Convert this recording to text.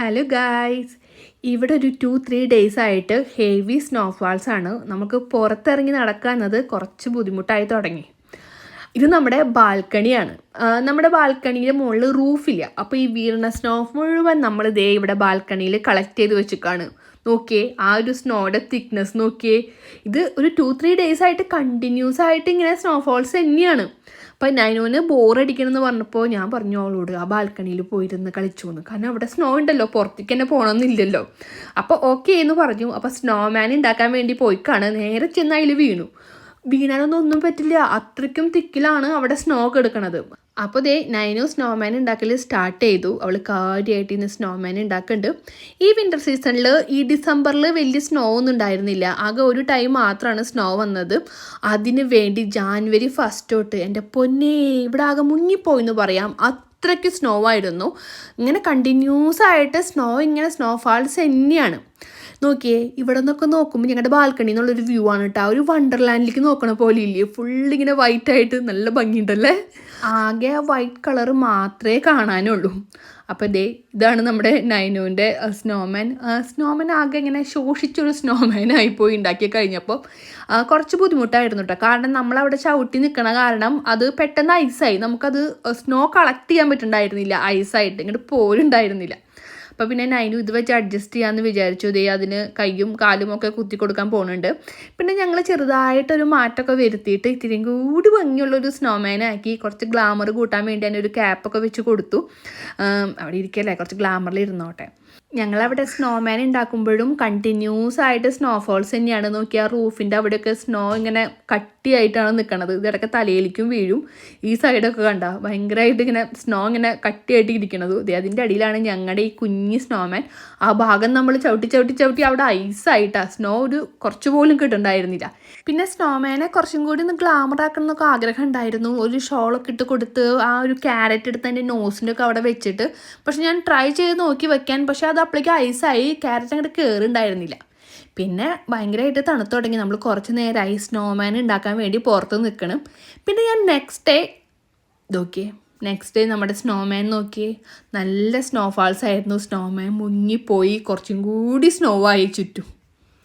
Hello guys ഇവിടെ ഒരു two three days ആയിട്ട് ഹെവി സ്നോഫാൾസ് ആണ്. നമുക്ക് പുറത്തിറങ്ങി നടക്കുന്നത് കുറച്ച് ബുദ്ധിമുട്ടായി തുടങ്ങി. ഇത് നമ്മുടെ ബാൽക്കണിയാണ്. നമ്മുടെ ബാൽക്കണിയുടെ മുകളിൽ റൂഫില്ല അപ്പോൾ ഈ വീണ സ്നോ മുഴുവൻ നമ്മൾ ദേ ഇവിടെ ബാൽക്കണിയിൽ കളക്ട് ചെയ്ത് വെച്ചിക്കാണ്. നോക്കിയേ ആ ഒരു സ്നോയുടെ തിക്നെസ് നോക്കിയേ. ഇത് ഒരു ടു ത്രീ ഡേയ്സ് ആയിട്ട് കണ്ടിന്യൂസ് ആയിട്ട് ഇങ്ങനെ സ്നോഫോൾസ് തന്നെയാണ്. അപ്പം നൈനോന് ബോറടിക്കണം എന്ന് പറഞ്ഞപ്പോൾ ഞാൻ പറഞ്ഞു അവളോട് ആ ബാൽക്കണിയിൽ പോയിരുന്ന് കളിച്ചു കാരണം അവിടെ സ്നോ ഉണ്ടല്ലോ പുറത്തേക്ക് തന്നെ പോകണമെന്നില്ലല്ലോ അപ്പോൾ ഓക്കെ എന്ന് പറഞ്ഞു. അപ്പോൾ സ്നോമാൻ ഉണ്ടാക്കാൻ വേണ്ടി പോയിക്കാണ്. നേരെ ചെന്ന് അതിൽ വീണു. വീണാനൊന്നും ഒന്നും പറ്റില്ല. അത്രയ്ക്കും തിക്കിലാണ് അവിടെ സ്നോ കെടുക്കണത് അപ്പോൾ ദേ നൈനു സ്നോമാൻ ഉണ്ടാക്കൽ സ്റ്റാർട്ട് ചെയ്തു. അവൾ കാര്യമായിട്ട് ഇന്ന് സ്നോമാൻ ഉണ്ടാക്കുന്നുണ്ട് ഈ വിന്റർ സീസണിൽ ഈ ഡിസംബറിൽ വലിയ സ്നോ ഒന്നും ഉണ്ടായിരുന്നില്ല. ആകെ ഒരു ടൈം മാത്രമാണ് സ്നോ വന്നത്. അതിന് വേണ്ടി ജാനുവരി ഫസ്റ്റ് തൊട്ട് എന്റെ പൊന്നേ ഇവിടെ ആകെ മുങ്ങിപ്പോയി എന്ന് പറയാം. അത്രയ്ക്ക് സ്നോ ആയിരുന്നു. ഇങ്ങനെ കണ്ടിന്യൂസ് ആയിട്ട് സ്നോ ഇങ്ങനെ സ്നോഫാൾസ് തന്നെയാണ്. നോക്കിയേ ഇവിടെ നിന്നൊക്കെ നോക്കുമ്പോൾ ഞങ്ങളുടെ ബാൽക്കണി എന്നുള്ളൊരു വ്യൂ ആണ് കേട്ടോ ഒരു വണ്ടർലാൻഡിലേക്ക് നോക്കണ പോലെ ഇല്ലേ? ഫുൾ ഇങ്ങനെ വൈറ്റ് ആയിട്ട് നല്ല ഭംഗിയുണ്ടല്ലേ? ആകെ വൈറ്റ് കളർ മാത്രമേ കാണാനുള്ളൂ. അപ്പോൾ ദേ ഇതാണ് നമ്മുടെ നൈനുവിന്റെ സ്നോമാൻ സ്നോമാൻ ആകെ ഇങ്ങനെ ശോഷിച്ചൊരു സ്നോമാൻ പോയി ഉണ്ടാക്കി കഴിഞ്ഞപ്പോൾ കുറച്ച് ബുദ്ധിമുട്ടായിരുന്നു കേട്ടോ കാരണം നമ്മളവിടെ ചവിട്ടി നിൽക്കണ കാരണം അത് പെട്ടെന്ന് ഐസായി നമുക്കത് സ്നോ കളക്ട് ചെയ്യാൻ പറ്റുന്നുണ്ടായിരുന്നില്ല ഐസായിട്ട് ഇങ്ങോട്ട് പോരുണ്ടായിരുന്നില്ല. അപ്പോൾ പിന്നെ നൈനു ഇത് വെച്ച് അഡ്ജസ്റ്റ് ചെയ്യാമെന്ന് വിചാരിച്ചു. ഇതേ അതിന് കൈയും കാലും ഒക്കെ കുത്തി കൊടുക്കാൻ പോകുന്നുണ്ട് പിന്നെ ഞങ്ങൾ ചെറുതായിട്ടൊരു മാറ്റമൊക്കെ വരുത്തിയിട്ട് ഇത്തിരിയും കൂടി ഭംഗിയുള്ളൊരു സ്നോമാനാക്കി കുറച്ച് ഗ്ലാമർ കൂട്ടാൻ വേണ്ടി അതിനൊരു ക്യാപ്പൊക്കെ വെച്ച് കൊടുത്തു. അവിടെ ഇരിക്കല്ലേ? കുറച്ച് ഗ്ലാമറിൽ ഇരുന്നോട്ടെ. ഞങ്ങളവിടെ സ്നോമാൻ ഉണ്ടാക്കുമ്പോഴും കണ്ടിന്യൂസ് ആയിട്ട് സ്നോഫോൾസ് തന്നെയാണ്. നോക്കിയാൽ റൂഫിന്റെ അവിടെയൊക്കെ സ്നോ ഇങ്ങനെ കട്ടിയായിട്ടാണ് നിൽക്കണത് ഇതിടയ്ക്ക് തലയിലേക്കും വീഴും. ഈ സൈഡൊക്കെ കണ്ട ഭയങ്കരമായിട്ട് ഇങ്ങനെ സ്നോ ഇങ്ങനെ കട്ടിയായിട്ട് ഇരിക്കണത്. അതിന്റെ അടിയിലാണ് ഞങ്ങളുടെ ഈ കുഞ്ഞി സ്നോമാൻ ആ ഭാഗം നമ്മൾ ചവിട്ടി ചവിട്ടി ചവിട്ടി അവിടെ ഐസായിട്ടാണ് സ്നോ ഒരു കുറച്ച് പോലും കിട്ടുന്നുണ്ടായിരുന്നില്ല പിന്നെ സ്നോമാനെ കുറച്ചും കൂടി ഒന്ന് ഗ്ലാമർ ആക്കണം എന്നൊക്കെ ആഗ്രഹം ഉണ്ടായിരുന്നു. ഒരു ഷോളൊക്കെ ഇട്ട് കൊടുത്ത് ആ ഒരു ക്യാരറ്റ് എടുത്ത് എന്റെ നോസിന്റെ ഒക്കെ അവിടെ വെച്ചിട്ട്. പക്ഷെ ഞാൻ ട്രൈ ചെയ്ത് നോക്കി വെക്കാൻ. പക്ഷെ അത് അപ്പോഴേക്കും ഐസായി ക്യാരറ്റ് അങ്ങോട്ട് കയറുണ്ടായിരുന്നില്ല പിന്നെ ഭയങ്കരമായിട്ട് തണുത്ത് തുടങ്ങി. നമ്മൾ കുറച്ച് നേരമായി സ്നോമാൻ ഉണ്ടാക്കാൻ വേണ്ടി പുറത്ത് നിൽക്കണം പിന്നെ ഞാൻ നെക്സ്റ്റ് ഡേ നോക്കിയേ. നെക്സ്റ്റ് ഡേ നമ്മുടെ സ്നോമാൻ നോക്കിയേ. നല്ല സ്നോഫാൾസ് ആയിരുന്നു. സ്നോമാൻ മുങ്ങിപ്പോയി കുറച്ചും കൂടി സ്നോ ആയി ചുറ്റും.